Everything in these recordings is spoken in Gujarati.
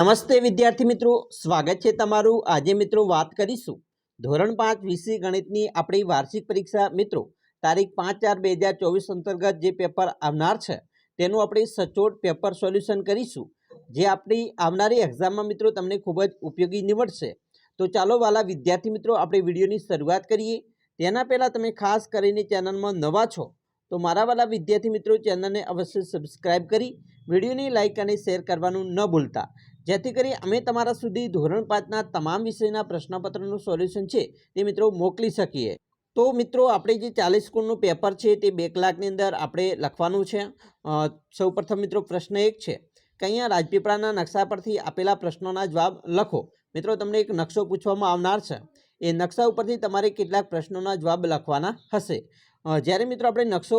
નમસ્તે વિદ્યાર્થી મિત્રો, સ્વાગત છે તમારું. આજે મિત્રો વાત કરીશું ધોરણ પાંચ વિષય ગણિતની આપણી વાર્ષિક પરીક્ષા. મિત્રો, તારીખ પાંચ ચાર બે હજાર ચોવીસ અંતર્ગત જે પેપર આવનાર છે, તેનું આપણે સચોટ પેપર સોલ્યુશન કરીશું. જે આપણી આવનારી એક્ઝામમાં મિત્રો તમને ખૂબ જ ઉપયોગી નીવડશે. તો ચાલો વાલા વિદ્યાર્થી મિત્રો, આપણે વિડીયોની શરૂઆત કરીએ. તેના પહેલાં તમે ખાસ કરીને ચેનલમાં નવા છો, તો મારા વાલા વિદ્યાર્થી મિત્રો ચેનલને અવશ્ય સબસ્ક્રાઇબ કરી, વિડીયોની લાઇક અને શેર કરવાનું ન ભૂલતા. જેથી કરી અમે તમારા સુધી ધોરણ પાંચના તમામ વિષયના પ્રશ્નપત્રનું સોલ્યુશન છે તે મિત્રો મોકલી શકીએ. તો મિત્રો આપણે જે ચાલીસ ગુણનું પેપર છે તે બે કલાકની અંદર આપણે લખવાનું છે. સૌ મિત્રો પ્રશ્ન એક છે કે અહીંયા રાજપીપળાના નકશા પરથી આપેલા પ્રશ્નોના જવાબ લખો? મિત્રો તમને એક નકશો પૂછવામાં આવનાર છે. એ નકશા ઉપરથી તમારે કેટલાક પ્રશ્નોના જવાબ લખવાના હશે. જ્યારે મિત્રો આપણે નકશો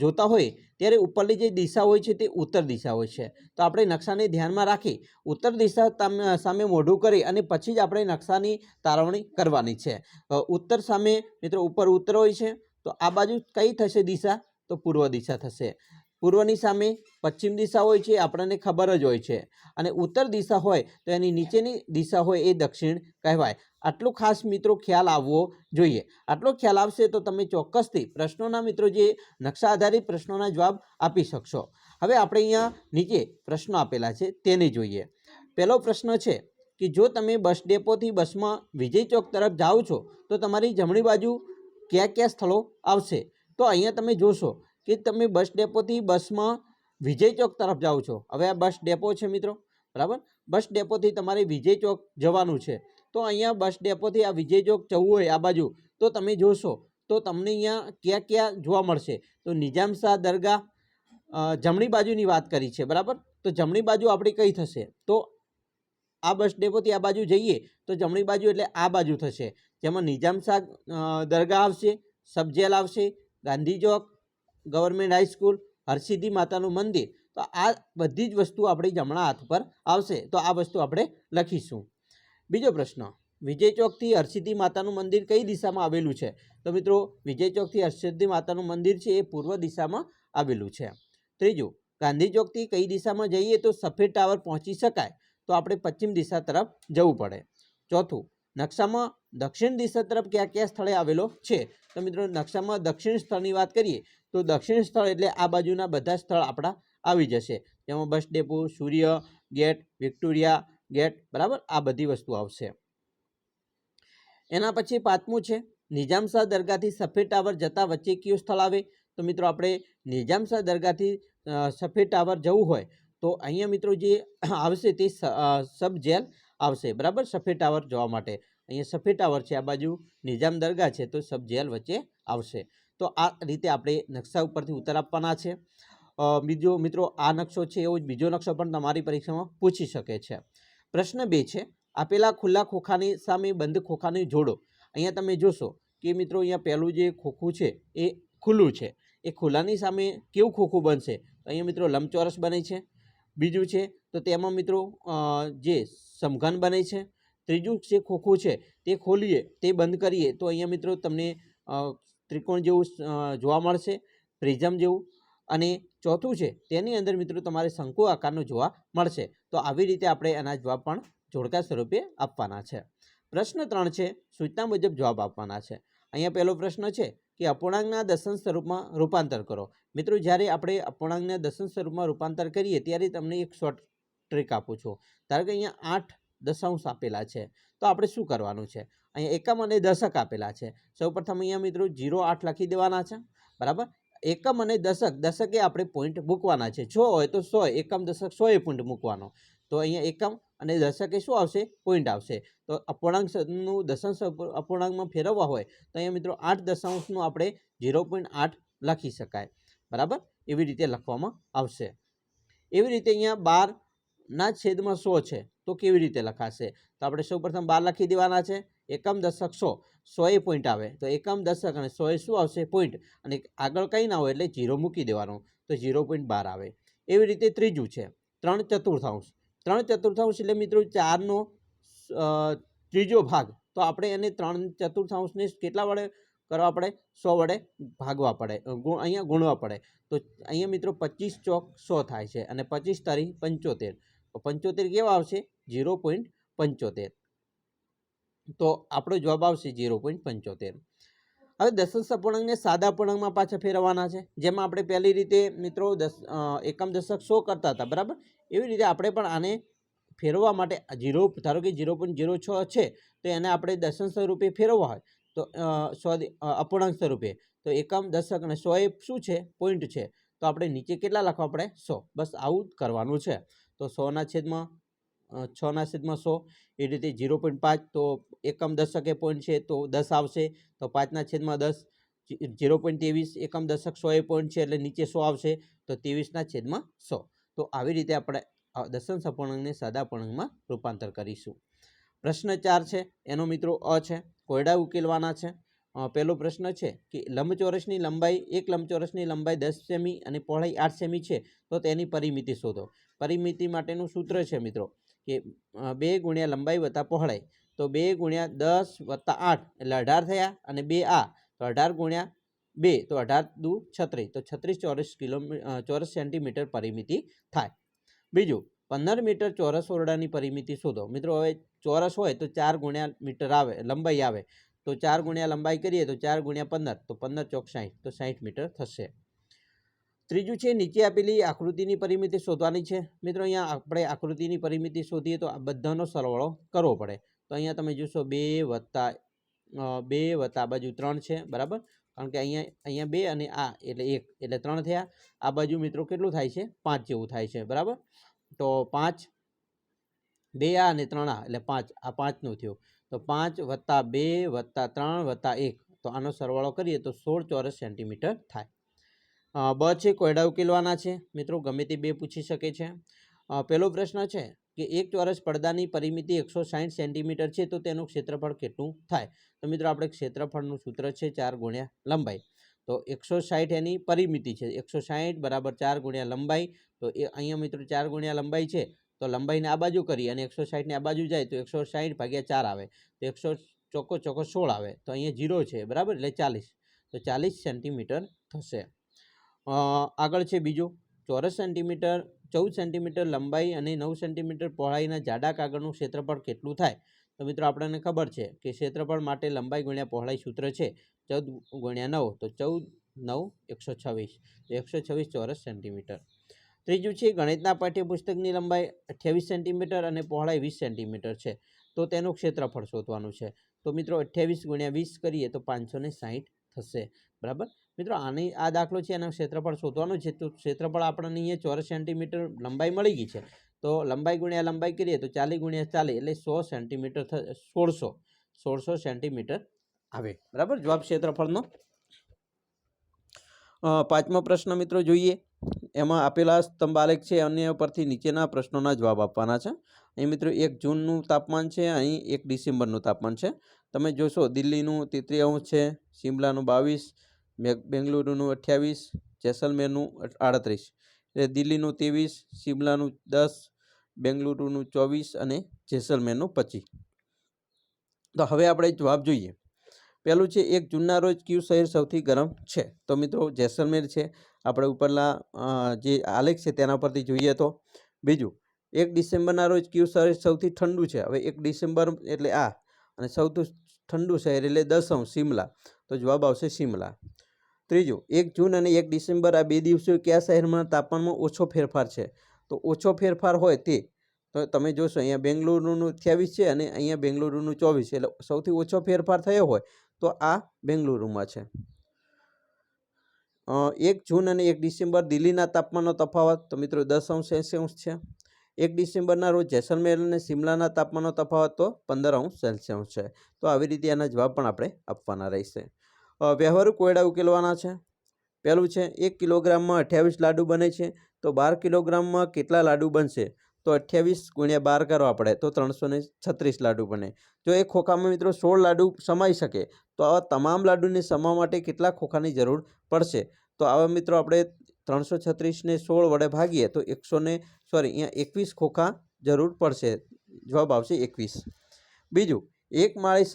જોતા હોય, ત્યારે ઉપરની જે દિશા હોય છે તે ઉત્તર દિશા હોય છે. તો આપણે નકશાને ધ્યાનમાં રાખી, ઉત્તર દિશા સામે મોઢું કરી અને પછી જ આપણે નકશાની તારવણી કરવાની છે. ઉત્તર સામે, મિત્રો, ઉપર ઉત્તર હોય છે, તો આ બાજુ કઈ થશે દિશા? તો પૂર્વ દિશા થશે. પૂર્વની સામે પશ્ચિમ દિશા હોય છે, આપણને ખબર જ હોય છે. અને ઉત્તર દિશા હોય તો એની નીચેની દિશા હોય એ દક્ષિણ કહેવાય. આટલું ખાસ મિત્રો ખ્યાલ આવવો જોઈએ. આટલો ખ્યાલ આવશે તો તમે ચોક્કસથી પ્રશ્નોના મિત્રો જે નકશા આધારિત પ્રશ્નોના જવાબ આપી શકશો. હવે આપણે અહીંયા નીચે પ્રશ્નો આપેલા છે, તેને જોઈએ. પહેલો પ્રશ્ન છે કે જો તમે બસ ડેપોથી બસમાં વિજય ચોક તરફ જાઓ છો, તો તમારી જમણી બાજુ કયા કયા સ્થળો આવશે? તો અહીંયા તમે જોશો કે તમે બસ ડેપોથી બસમાં વિજય ચોક તરફ જાઓ છો. હવે આ બસ ડેપો છે મિત્રો. બરાબર? બસ ડેપોથી તમારે વિજય ચોક જવાનું છે. તો અહીંયા બસ ડેપોથી આ વિજય ચોક જવું હોય આ બાજુ, તો તમે જોશો, તો તમને અહીંયા ક્યાં ક્યાં જોવા મળશે? તો નિજામ શાહ દરગાહ જમણી બાજુની વાત કરી છે. બરાબર? તો જમણી બાજુ આપણી કઈ થશે? તો આ બસ ડેપોથી આ બાજુ જઈએ, તો જમણી બાજુ એટલે આ બાજુ થશે. જેમાં નિજામ શાહ દરગાહ આવશે, સબજેલ આવશે, Gandhi Chowk government high school Harsiddhi માતાનું મંદિર, તો આ બધી જ વસ્તુ આપણી જમણા હાથ પર આવશે. તો આ વસ્તુ આપણે લખીશું. બીજો પ્રશ્ન, વિજય ચોકથી હરસિદ્ધિ માતાનું મંદિર કઈ દિશામાં આવેલું છે? તો મિત્રો, વિજય ચોકથી હરસિદ્ધિ માતાનું મંદિર છે એ પૂર્વ દિશામાં આવેલું છે. ત્રીજું, ગાંધી ચોકથી કઈ દિશામાં જઈએ તો સફેદ ટાવર પહોંચી શકાય? તો આપણે પશ્ચિમ દિશા તરફ જવું પડે. ચોથું, નકશામાં દક્ષિણ દિશા તરફ કયા કયા સ્થળે આવેલો છે? તો મિત્રો, નકશામાં દક્ષિણ સ્થળની વાત કરીએ તો દક્ષિણ સ્થળ એટલે આ બાજુના બધા સ્થળ આપણા આવી જશે. જેમાં bus depot, Surya gate, Victoria gate, બરાબર? આ બધી વસ્તુ આવશે. એના પછી પાંચમું છે નિઝામશાહ દરગાહથી સફેદ ટાવર જતા વચ્ચે કયું સ્થળ આવે? તો મિત્રો આપણે નિજામશાહ દરગાહથી સફેદ ટાવર જવું હોય, તો અહીંયા મિત્રો જે આવશે તે સબ જેલ આવશે, બરાબર? સફેદ ટાવર જોવા માટે. અહીંયા સફેદ ટાવર છે, આ બાજુ નિજામ દરગાહ છે, તો સબ જેલ વચ્ચે આવશે. તો આ રીતે આપણે નકશા ઉપરથી ઉત્તર આપવાના છે. બીજો મિત્રો, આ નકશો છે એવો જ બીજો નકશો પણ તમારી પરીક્ષામાં પૂછી શકે છે. પ્રશ્ન બે છે, આપેલા ખુલ્લા ખોખાની સામે બંધ ખોખાને જોડો. અહીંયા તમે જોશો કે મિત્રો, અહીંયા પહેલું જે ખોખું છે એ ખુલ્લું છે. એ ખુલ્લાની સામે કેવું ખોખું બનશે? અહીંયા મિત્રો લંબચોરસ બને છે. બીજું છે, તો તેમાં મિત્રો જે સમઘન બને છે. ત્રીજું જે ખોખું છે તે ખોલીએ, તે બંધ કરીએ, તો અહીંયા મિત્રો તમને ત્રિકોણ જેવું જોવા મળશે, પ્રિઝમ જેવું. અને ચોથું છે, તેની અંદર મિત્રો તમારે શંકુ આકારનું જોવા મળશે. તો આવી રીતે આપણે એના જવાબ પણ જોડકા સ્વરૂપે આપવાના છે. પ્રશ્ન ત્રણ છે, સૂચના મુજબ જવાબ આપવાના છે. અહીંયા પહેલો પ્રશ્ન છે કે અપૂર્ણાંકના દર્શન સ્વરૂપમાં રૂપાંતર કરો. મિત્રો, જ્યારે આપણે અપૂર્ણાંકના દર્શન સ્વરૂપમાં રૂપાંતર કરીએ, ત્યારે તમને એક શોર્ટ ટ્રીક આપું છું. ધારો કે અહીંયા આઠ દશાંશ આપેલા છે. તો આપણે શું કરવાનું છે? અહીંયા એકમ અને દશક આપેલા છે. સૌપ્રથમ અહીંયા મિત્રો જીરો આઠ લખી દેવાના છે. બરાબર? એકમ અને દશક, દશકે આપણે પોઈન્ટ મૂકવાના છે. છો હોય તો સો, એકમ, દશક સોએ પોઈન્ટ મૂકવાનો. તો અહીંયા એકમ અને દશકે શું આવશે? પોઈન્ટ આવશે. તો અપૂર્ણાંકનું દશાંશ અપૂર્ણાંકમાં ફેરવવા હોય તો અહીંયા મિત્રો આઠ દશાંશનું આપણે ઝીરો પોઈન્ટ આઠ લખી શકાય. બરાબર? એવી રીતે લખવામાં આવશે. એવી રીતે અહીંયા બારના છેદમાં સો છે. તો કેવી રીતે લખાશે? તો આપણે સૌપ્રથમ બાર લખી દેવાના છે. એકમ દશક સો. સો એ પોઈન્ટ આવે. તો એકમ દશક અને સો એ શું આવશે? પોઈન્ટ અને આગળ કંઈ ના હોય એટલે જીરો મૂકી દેવાનું. તો ઝીરો પોઈન્ટ બાર આવે. એવી રીતે ત્રીજું છે. ત્રણ ચતુર્થાંશ. ત્રણ ચતુર્થાંશ એટલે મિત્રો ચારનો ત્રીજો ભાગ. તો આપણે એને ત્રણ ચતુર્થાંશને કેટલા વડે કરવા પડે? સો વડે ભાગવા પડે. અહીંયા ગુણવા પડે. તો અહીંયા મિત્રો પચીસ ચોક સો થાય છે. અને પચીસ તારીખ પંચોતેર. તો પંચોતેર કેવા આવશે? ઝીરો પોઈન્ટ પંચોતેર. તો આપણો જવાબ આવશે ઝીરો પોઈન્ટ પંચોતેર. હવે દશાંશ અપૂર્ણાંકને સાદા અપૂર્ણાંકમાં પાછા ફેરવવાના છે. જેમાં આપણે પહેલી રીતે, મિત્રો, દસ એકમ દશક સો કરતા હતા, બરાબર? એવી રીતે આપણે પણ આને ફેરવવા માટે ઝીરો, ધારો કે ઝીરો પોઈન્ટ ઝીરો છ છે, તો એને આપણે દશાંશ સ્વરૂપે ફેરવવા હોય. તો સોરી અપૂર્ણાંક સ્વરૂપે. તો એકમ દશક અને સો એ શું છે? પોઈન્ટ છે. તો આપણે નીચે કેટલા લખવા પડે? સો. બસ આવું કરવાનું છે. તો સોના છેદમાં છના છેદમાં સો. એ રીતે ઝીરો પોઈન્ટ પાંચ, તો એકમ દશકે પોઈન્ટ છે, તો દસ આવશે. તો પાંચના છેદમાં દસ ઝીરો પોઈન્ટ ત્રેવીસ, એકમ દશક સો એ પોઈન્ટ છે, એટલે નીચે સો આવશે. તો ત્રેવીસના છેદમાં સો. તો આવી રીતે આપણે દશાંશ અપૂર્ણાંકને સાદા અપૂર્ણાંકમાં રૂપાંતર કરીશું. પ્રશ્ન ચાર છે, એનો મિત્રો અ છે. કોયડા ઉકેલવાના છે. પહેલો પ્રશ્ન છે કે લંબચોરસની લંબાઈ એક લંબચોરસની લંબાઈ દસ સેમી અને પહોળાઈ આઠ સેમી છે, તો તેની પરિમિતિ શોધો. પરિમિતિ માટેનું સૂત્ર છે મિત્રો કે બે ગુણ્યા લંબાઈ વત્તા પહોળાઈ, તો બે ગુણ્યા દસ વત્તા આઠ એટલે અઢાર થયા અને બે આ, તો અઢાર ગુણ્યા બે, તો અઢાર દુ છત્રીસ, તો છત્રીસ ચોરસ કિલોમી ચોરસ સેન્ટીમીટર પરિમિતિ થાય. બીજું, પંદર મીટર ચોરસ ઓરડાની પરિમિતિ શોધો. મિત્રો, હવે ચોરસ હોય તો ચાર ગુણ્યા મીટર આવે, લંબાઈ આવે. તો ચાર ગુણ્યા લંબાઈ કરીએ તો ચાર ગુણ્યા પંદર, તો પંદર ચોક સાઠ તો સાઠ મીટર થશે. ત્રીજું છે, નીચે આપેલી આકૃતિની પરિમિતિ શોધવાની છે. મિત્રો, અહીંયા આપણે આકૃતિની પરિમિતિ શોધીએ તો આ બધાનો સરવાળો કરવો પડે. તો અહીંયા તમે જોશો બે વત્તા બે વત્તા બાજુ ત્રણ છે, બરાબર? કારણ કે અહીંયા અહીંયા બે અને આ એટલે એક, એટલે ત્રણ થયા. આ બાજુ મિત્રો કેટલું થાય છે? પાંચ જેવું થાય છે, બરાબર? તો પાંચ, બે આ અને ત્રણ આ, એટલે પાંચ, આ પાંચનું થયું. તો પાંચ વત્તા બે વત્તા ત્રણ વત્તા એક. તો આનો સરવાળો કરીએ તો સોળ ચોરસ સેન્ટીમીટર થાય. બ છે કોયડા ઉકેલવાના છે. મિત્રો, ગમે તે બે પૂછી શકે છે. પહેલો પ્રશ્ન છે કે એક ચોરસ પડદાની પરિમિતિ એકસો સાઠ સેન્ટીમીટર છે તો તેનું ક્ષેત્રફળ કેટલું થાય? તો મિત્રો, આપણે ક્ષેત્રફળનું સૂત્ર છે ચાર ગુણ્યા લંબાઈ. તો એકસો સાઠ એની પરિમિતિ છે. એકસો સાઠ બરાબર ચાર ગુણ્યા લંબાઈ. તો એ અહીંયા મિત્રો ચાર ગુણ્યા લંબાઈ છે. તો લંબાઈને આ બાજુ કરી અને એકસો સાઠને આ બાજુ જાય તો એકસો સાઠ ભાગ્યા ચાર આવે. તો એકસો ચોખ્ખો ચોખ્ખો સોળ આવે. તો અહીંયા જીરો છે, બરાબર? એટલે ચાલીસ. તો ચાલીસ સેન્ટીમીટર થશે. આગળ છે બીજું. ચોરસ સેન્ટીમીટર, ચૌદ સેન્ટીમીટર લંબાઈ અને નવ સેન્ટીમીટર પહોળાઈના જાડા કાગળનું ક્ષેત્રફળ કેટલું થાય? તો મિત્રો આપણને ખબર છે કે ક્ષેત્રફળ માટે લંબાઈ ગુણ્યા પહોળાઈ સૂત્ર છે ચૌદ ગુણ્યા નવ. તો ચૌદ, નવ, એકસો છવ્વીસ. તો એકસો છવ્વીસ ચોરસ સેન્ટીમીટર. ત્રીજું છે ગણિતના પાઠ્યપુસ્તકની લંબાઈ અઠ્યાવીસ સેન્ટીમીટર અને પહોળાઈ વીસ સેન્ટીમીટર છે. તો તેનું ક્ષેત્રફળ શોધવાનું છે. તો મિત્રો અઠ્યાવીસ ગુણ્યા વીસ કરીએ તો પાંચસો ને સાહીઠ થશે. બરાબર? મિત્રો આની આ દાખલો છે એનું ક્ષેત્રફળ શોધવાનું છે. તો ક્ષેત્રફળ આપણને અહીંયા ચોરસ સેન્ટીમીટર લંબાઈ મળી ગઈ છે. તો લંબાઈ ગુણ્યા લંબાઈ કરીએ તો ચાલી ગુણ્યા ચાલી એટલે સો સેન્ટીમીટર સોળસો સોળસો સેન્ટીમીટર આવે. બરાબર? જવાબ ક્ષેત્રફળનો. પાંચમો પ્રશ્ન મિત્રો જોઈએ. એમાં આપેલા સ્તંભ આલેખ છે, અન્ય પરથી નીચેના પ્રશ્નોના જવાબ આપવાના છે. અહીં મિત્રો, એક જૂનનું તાપમાન છે, અહીં એક ડિસેમ્બરનું તાપમાન છે. તમે જોશો, દિલ્હીનું તેત્રીસ છે, શિમલાનું બાવીસ બેંગલુરુનું અઠ્યાવીસ, જેસલમેરનું આડત્રીસ. એટલે દિલ્હીનું ત્રેવીસ, શિમલાનું દસ, બેંગલુરુનું ચોવીસ અને જેસલમેરનું પચીસ. તો હવે આપણે જવાબ જોઈએ. પહેલું છે, એક જૂનના રોજ કયું શહેર સૌથી ગરમ છે? તો મિત્રો, જેસલમેર છે. આપણે ઉપરના જે આલેખ છે તેના પરથી જોઈએ તો. બીજું, એક ડિસેમ્બરના રોજ કયું શહેર સૌથી ઠંડુ છે? હવે એક ડિસેમ્બર એટલે આ, અને સૌથી ઠંડુ શહેર એટલે દસમ, શિમલા. તો જવાબ આવશે શિમલા. ત્રીજું, એક જૂન અને એક ડિસેમ્બર આ બે દિવસો કયા શહેરમાં તાપમાનમાં ઓછો ફેરફાર છે? તો ઓછો ફેરફાર હોય તે, તો તમે જોશો, અહીંયા બેંગલુરુનું અઠ્યાવીસ છે અને અહીંયા બેંગલુરુનું ચોવીસ એટલે સૌથી ઓછો ફેરફાર થયો હોય તો આ બેંગલુરુમાં છે. એક જૂન અને એક ડિસેમ્બર દિલ્હીના તાપમાનનો તફાવત, તો મિત્રો દસ અંશ અંશ છે. એક ડિસેમ્બરના રોજ જેસલમેર અને શિમલાના તાપમાનનો તફાવત, તો પંદર અંશ સેલ્સિયસ છે. તો આવી રીતે આના જવાબ પણ આપણે આપવાના રહેશે. વ્યવહારુ કોયડા ઉકેલવાના છે. પહેલું છે, એક કિલોગ્રામમાં અઠ્યાવીસ લાડુ બને છે. તો બાર કિલોગ્રામમાં કેટલા લાડુ બનશે? તો અઠ્યાવીસ ગુણ્યા બાર કરવા પડે તો ત્રણસો છત્રીસ લાડુ બને. જો એ ખોખામાં મિત્રો સોળ લાડુ સમાઈ શકે, તો આવા તમામ લાડુને સમાવવા માટે કેટલા ખોખાની જરૂર પડશે? તો આવા મિત્રો આપણે ત્રણસો છત્રીસને સોળ વડે ભાગીએ, તો એકસો ને, સોરી, અહીંયા એકવીસ ખોખા જરૂર પડશે. જવાબ આવશે એકવીસ. બીજું, એક માળી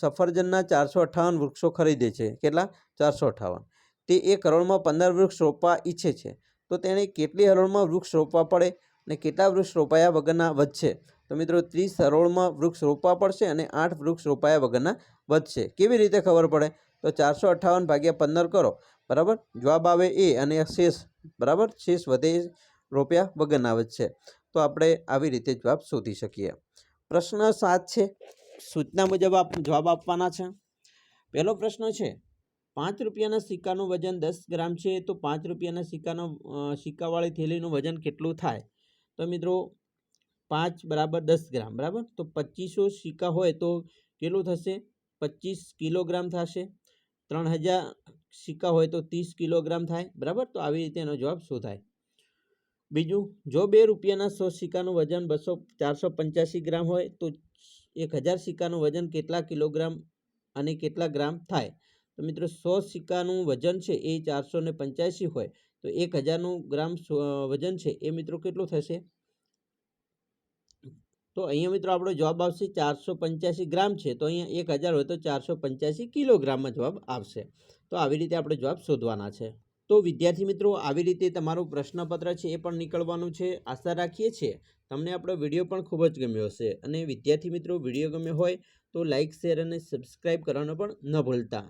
સફરજનના ચારસો અઠાવન વૃક્ષો ખરીદે છે. કેટલા? ચારસો અઠ્ઠાવન. તે એક કરોડમાં પંદર વૃક્ષ રોપવા ઈચ્છે છે. તો તેણે કેટલી હરોળમાં વૃક્ષ રોપવા પડે? અને કેટલા વૃક્ષ રોપાયા વગરના વધશે? તો મિત્રો, ત્રીસ સરોળમાં વૃક્ષ રોપવા પડશે અને આઠ વૃક્ષ રોપાયા વગરના વધશે. કેવી રીતે ખબર પડે? તો ચારસો અઠ્ઠાવન ભાગ્યા પંદર કરો. બરાબર? જવાબ આવે એ અને શેષ, બરાબર? શેષ વધે રોપ્યા વગરના વધશે. તો આપણે આવી રીતે જવાબ શોધી શકીએ. પ્રશ્ન સાત છે. સૂચના મુજબ આપ જવાબ આપવાના છે. પહેલો પ્રશ્ન છે, પાંચ રૂપિયાના સિક્કાનું વજન દસ ગ્રામ છે તો પાંચ રૂપિયાના સિક્કાનો સિક્કાવાળી થેલીનું વજન કેટલું થાય? તો મિત્રો પાંચ બરાબર દસ ગ્રામ, બરાબર? તો પચીસો સિક્કા હોય તો કેટલું થશે? પચીસ કિલોગ્રામ થશે. ત્રણ હજાર સિક્કા હોય તો ત્રીસ કિલોગ્રામ થાય, બરાબર? તો આવી રીતે એનો જવાબ શોધાય. બીજું, જો બે રૂપિયાના સો સિક્કાનું વજન બસો, ચારસો પંચ્યાસી ગ્રામ હોય તો એક હજાર સિક્કાનું વજન કેટલા કિલોગ્રામ અને કેટલા ગ્રામ થાય? તો મિત્રો સો સિક્કાનું વજન છે એ ચારસો ને હોય. તો એક હજારનું ગ્રામ વજન છે, એ મિત્રો કેટલું થશે? તો અહીંયા મિત્રો આપણો જવાબ આવશે ચારસો પંચ્યાસી ગ્રામ છે, તો અહીંયા એક હજાર હોય તો ચારસો પંચ્યાસી કિલોગ્રામમાં જવાબ આવશે. તો આવી રીતે આપણે જવાબ શોધવાના છે. તો વિદ્યાર્થી મિત્રો, આવી રીતે તમારું પ્રશ્નપત્ર છે એ પણ નીકળવાનું છે. આશા રાખીએ છીએ તમને આપણો વીડિયો પણ ખૂબ જ ગમ્યો હશે. અને વિદ્યાર્થી મિત્રો, વીડિયો ગમ્યો હોય તો લાઇક શેર અને સબસ્ક્રાઈબ કરવાનો પણ ન ભૂલતા.